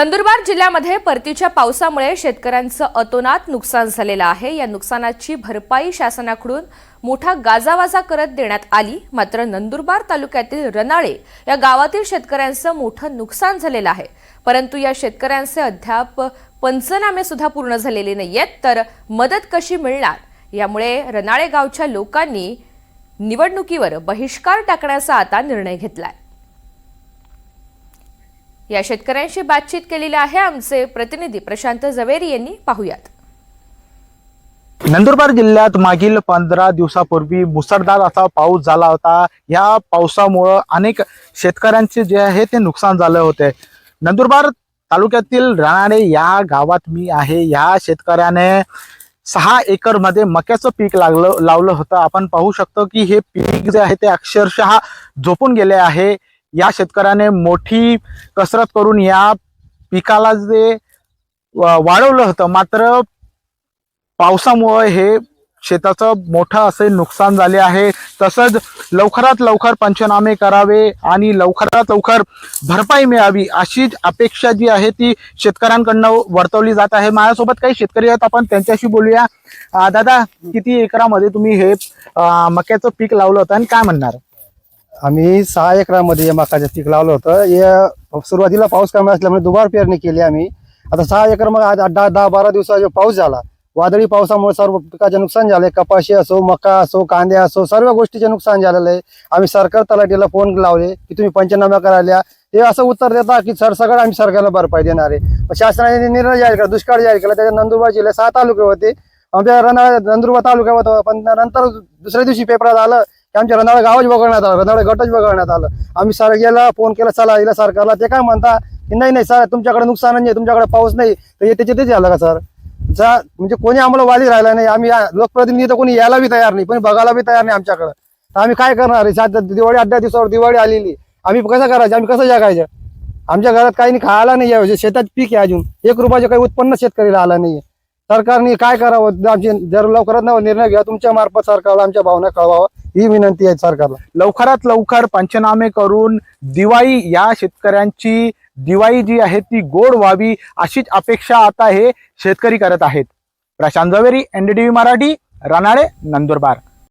नंदुरबार जिल्ह्यामध्ये परतीच्या पावसामुळे शेतकऱ्यांचं अतोनात नुकसान झालेलं आहे. या नुकसानाची भरपाई शासनाकडून मोठा गाजावाजा करत देण्यात आली. मात्र नंदुरबार तालुक्यातील रनाळे या गावातील शेतकऱ्यांचं मोठं नुकसान झालेलं आहे. परंतु या शेतकऱ्यांचे अद्याप पंचनामे सुद्धा पूर्ण झालेले नाहीयेत. तर मदत कशी मिळणार? यामुळे रनाळे गावच्या लोकांनी निवडणुकीवर बहिष्कार टाकण्याचा आता निर्णय घेतलाय. या शेतकऱ्यांशी बातचीत केलेली आहे आमचे प्रतिनिधी प्रशांत जवेरी यांनी. पाहुयात. नंदुरबार जिल्ह्यात मागील पंधरा दिवसापूर्वी मुसळधार असा पाऊस झाला होता. या पावसामुळं अनेक शेतकऱ्यांचे जे आहे ते नुकसान झाले होते. नंदुरबार तालुक्यातील राणाडे या गावात मी आहे. या शेतकऱ्याने सहा एकरमध्ये मक्याचं पीक लागलं लावलं होतं. आपण पाहू शकतो की हे पीक जे आहे ते अक्षरशः झोपून गेले आहे. या शेतकऱ्याने मोठी कसरत करून या पिकाला जे वाढवलं होतं मात्र पावसामुळे हे शेताचं मोठं असे नुकसान झाले आहे. तसंच लवकरात लवकर पंचनामे करावे आणि लवकरात लवकर भरपाई मिळावी अशीच अपेक्षा जी आहे ती शेतकऱ्यांकडनं वर्तवली जात आहे. माझ्यासोबत काही शेतकरी आहेत आपण त्यांच्याशी बोलूया. दादा किती एकरामध्ये तुम्ही हे मक्याचं पीक लावलं होतं आणि काय म्हणणार? आम्ही सहा एकरामध्ये या मकाचं पीक लावलं होतं. या सुरुवातीला पाऊस कमी असल्यामुळे दुबार पेरणी केली आम्ही. आता सहा एकर मग आज दहा दहा बारा दिवसाचा जो पाऊस झाला वादळी पावसामुळे सर्व पिकाचे नुकसान झाले. कपाशी असो मका असो कांदे असो सर्व गोष्टीचे नुकसान झालेलं आहे. आम्ही सरकार तलाठीला फोन लावले की तुम्ही पंचनामा करायला ते असं उत्तर देता की सर सगळं आम्ही सरकारला भरपाई देणार आहे. शासनाने निर्णय जाहीर केला दुष्काळ जाहीर केला. त्याच्या नंदुरबार जिल्ह्यात सहा तालुके होते. आमच्या नंदुरबार तालुक्यात होता. पण नंतर दुसऱ्या दिवशी पेपरात आलं आमच्या रंधाळा गावच वगळण्यात आलं रंधाळा गटच वगळण्यात आलं. आम्ही सर गेला फोन केला चला गेला सरकारला ते काय म्हणता की नाही नाही सर तुमच्याकडे नुकसान नाही तुमच्याकडे पाऊस नाही. तर हे त्याचे तेच झालं का सर? म्हणजे कोणी आम्हाला वाली राहिला नाही. आम्ही लोकप्रतिनिधी तर कोणी यायला बी तयार नाही कोणी बघायला बी तयार नाही आमच्याकडे. तर आम्ही काय करणार आहे? सात दिवाळी अड्डा दिवसावर दिवाळी आलेली. आम्ही कसं करायचं? आम्ही कसं जगायचं? आमच्या घरात काही नाही खायला नाही यावं शेतात पीक आहे अजून. एक रुपयाचं काही उत्पन्न शेतकरीला आला नाही सरकारने काय करावं? आमचे जर लवकरात लवकर निर्णय घ्या तुमच्या मार्फत सरकारला आमच्या भावना कळवावं. ही विनंती आहे सरकारला. लवकरात लवकर पंचनामे करून दिवाळी या शेतकऱ्यांची दिवाळी जी आहे ती गोड व्हावी अशीच अपेक्षा आता हे शेतकरी करत आहेत. प्रशांत जवेरी एनडीटीव्ही मराठी रानाळे नंदुरबार.